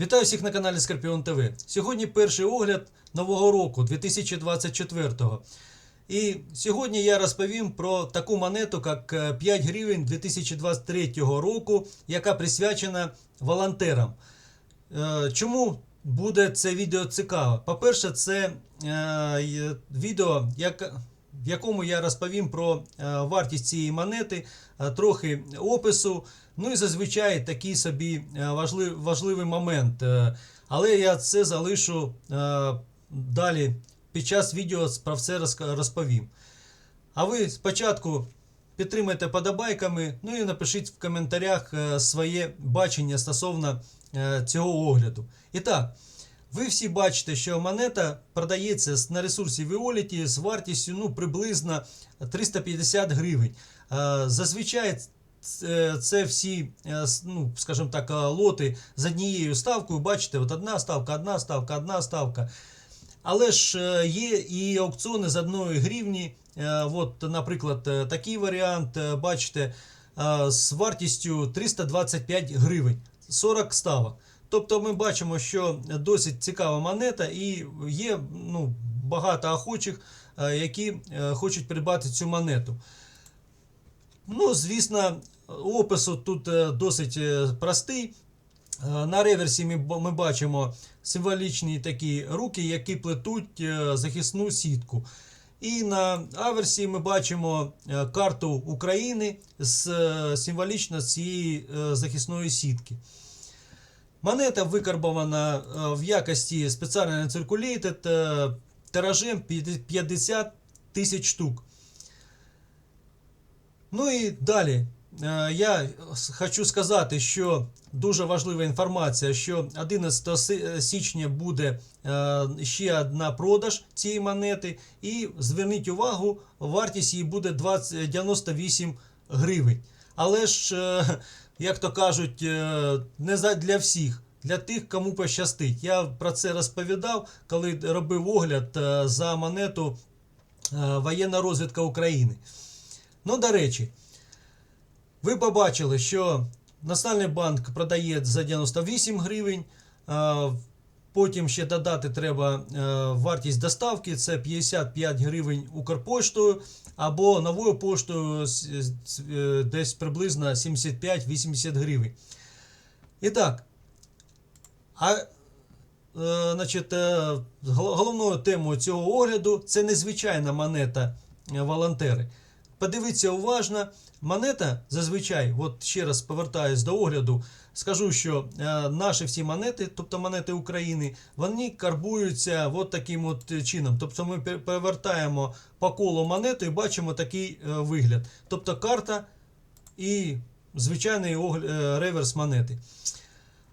Вітаю всіх на каналі Скорпіон ТВ. Сьогодні перший огляд нового року 2024-го. І сьогодні я розповім про таку монету, як е, 5 гривень 2023 року, яка присвячена волонтерам. Е, Чому буде це відео цікаво? По-перше, це е, відео, як, в якому я розповім про е, вартість цієї монети, е, трохи опису. Ну і зазвичай такий собі е, важлив, важливий момент. Але я це залишу далі під час відео про все розповім. А ви спочатку підтримайте подобайками, ну і напишіть в коментарях своє бачення стосовно цього огляду. І так, ви всі бачите, що монета продається на ресурсі Violet з вартістю ну, приблизно 350 гривень. Е, Зазвичай це- це всі, е, ну, скажімо так, е, лоти з однією ставкою. Бачите, от одна ставка, одна ставка, одна ставка. Але ж е, є і аукціони з одної гривні. Е, От, наприклад, е, такий варіант, е, бачите, е, з вартістю 325 гривень, 40 ставок. Тобто ми бачимо, що досить цікава монета, і є ну, багато охочих, е, які е, хочуть придбати цю монету. Ну, звісно, опису тут е, досить простий. На реверсі ми, бачимо символічні такі руки, які плетуть захисну сітку. І на аверсі ми бачимо карту України з символічно цієї захисної сітки. Монета викарбована е, в якості спеціально циркулейтед е, тиражем 50 тисяч штук. Ну і далі. Е, Я хочу сказати, що дуже важлива інформація, що 11 січня буде е, ще одна продаж цієї монети. І зверніть увагу, вартість її буде 20, 98 гривень. Але ж, е, як то кажуть, е, не для всіх. Для тих, кому пощастить. Я про це розповідав, коли робив огляд е, за монету воєнна розвідка України. Ну, до речі, ви побачили, що Національний банк продає за 98 гривень. Потім ще додати треба е, вартість доставки, це 55 гривень Укрпоштою, або новою поштою е, десь приблизно 75-80 гривень. І так, а е, значить, головною темою цього огляду це незвичайна монета волонтери. Подивіться уважно, монета зазвичай, от ще раз повертаюсь до огляду, скажу, що е, наші всі монети, тобто монети України, вони карбуються от таким от чином. Тобто ми пер- перевертаємо по колу монету і бачимо такий е, вигляд. Тобто карта і звичайний е, реверс монети.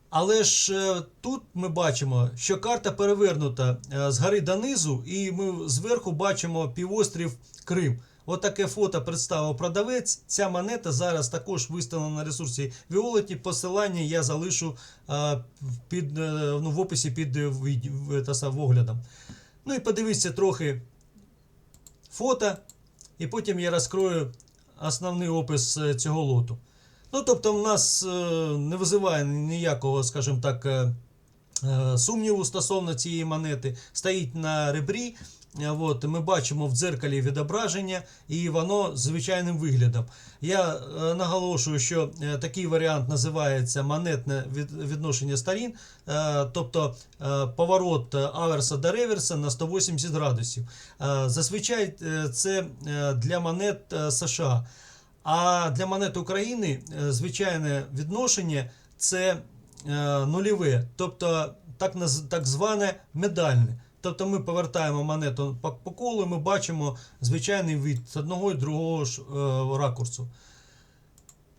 Але ж тут ми бачимо, що карта перевернута згори донизу, і ми зверху бачимо півострів Крим. Отаке фото представив продавець. Ця монета зараз також виставлена на ресурсі Violet. Посилання я залишу е, під, е, ну, в описі під е, від- та оглядом. Ну і подивіться трохи фото, і потім я розкрою основний опис е, цього лоту. Ну, тобто, в нас е, не визиває ніякого, скажімо так, е, е, сумніву стосовно цієї монети. Стоїть на ребрі. Е, От, ми бачимо в дзеркалі відображення, і воно з звичайним виглядом. Я е, наголошую, що е, такий варіант називається монетне відношення сторін, тобто поворот аверса до реверса на 180 градусів. Зазвичай це для монет США. А для монет України звичайне відношення це нульове, тобто так зване медальне. Тобто ми повертаємо монету по, колу, і ми бачимо звичайний від з одного і другого ж, е, ракурсу.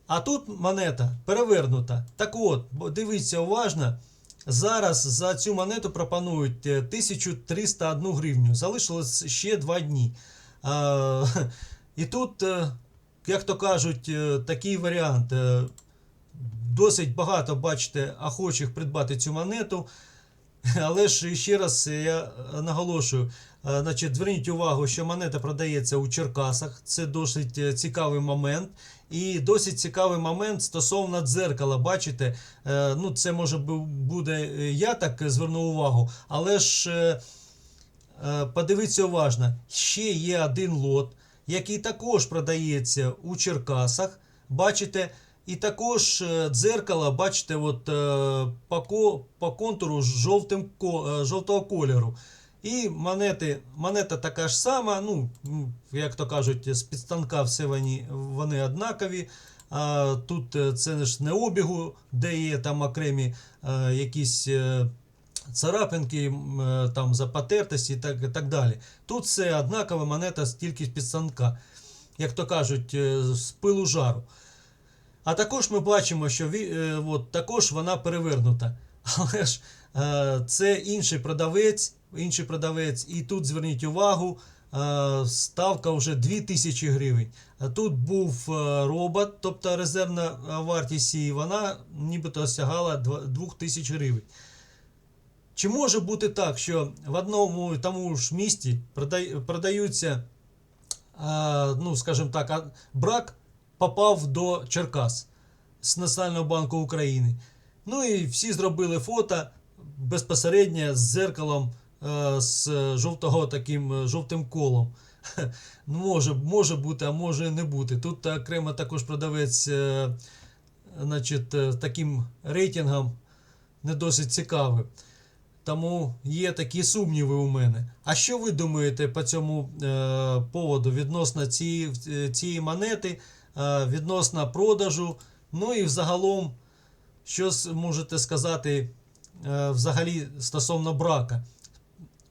А тут монета перевернута. Так от, дивіться уважно. Зараз за цю монету пропонують е, 1301 гривню. Залишилось ще 2 дні. А, і тут, е, як то кажуть, е, такий варіант. Е, Досить багато, бачите, охочих придбати цю монету. Але ж ще раз я е, наголошую, е, значить, зверніть увагу, що монета продається у Черкасах. Це досить е, цікавий момент. І досить цікавий момент стосовно дзеркала. Бачите, е, ну це може бу- буде е, я так зверну увагу, але ж е, е, подивіться уважно, ще є один лот, який також продається у Черкасах. Бачите, і також е, дзеркало, бачите, от, е, по, по контуру жовтим, е, жовтого кольору. І монети, монета така ж сама, ну, як то кажуть, з підстанка все вони, вони однакові. А тут це ж не обігу, де є там окремі якісь царапинки, там запотертості і так, так далі. Тут все однакова монета тільки з підстанка, як то кажуть, з пилу жару. А також ми бачимо, що е, от, також вона перевернута. Але ж е, це інший продавець, інший продавець, і тут зверніть увагу, е, ставка вже 2000 гривень. А тут був е, робот, тобто резервна е, вартість, і вона нібито сягала 2000 гривень. Чи може бути так, що в одному тому ж місті продаються, ну, скажімо так, брак попав до Черкас з Національного банку України. Ну і всі зробили фото безпосередньо з зеркалом е, з жовтого таким е, жовтим колом. Може, може бути, а може не бути. Тут окремо також продавець е, значить, таким рейтингом не досить цікавий. Тому є такі сумніви у мене. А що ви думаєте по цьому е, поводу відносно цієї, цієї монети, відносно продажу? Ну і взагалом, що можете сказати е, взагалі стосовно брака?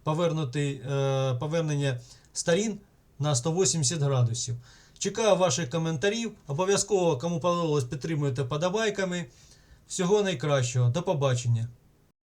Повернути, е, повернення сторін на 180 градусів. Чекаю ваших коментарів. Обов'язково, кому подобалось, підтримуйте подобайками. Всього найкращого. До побачення.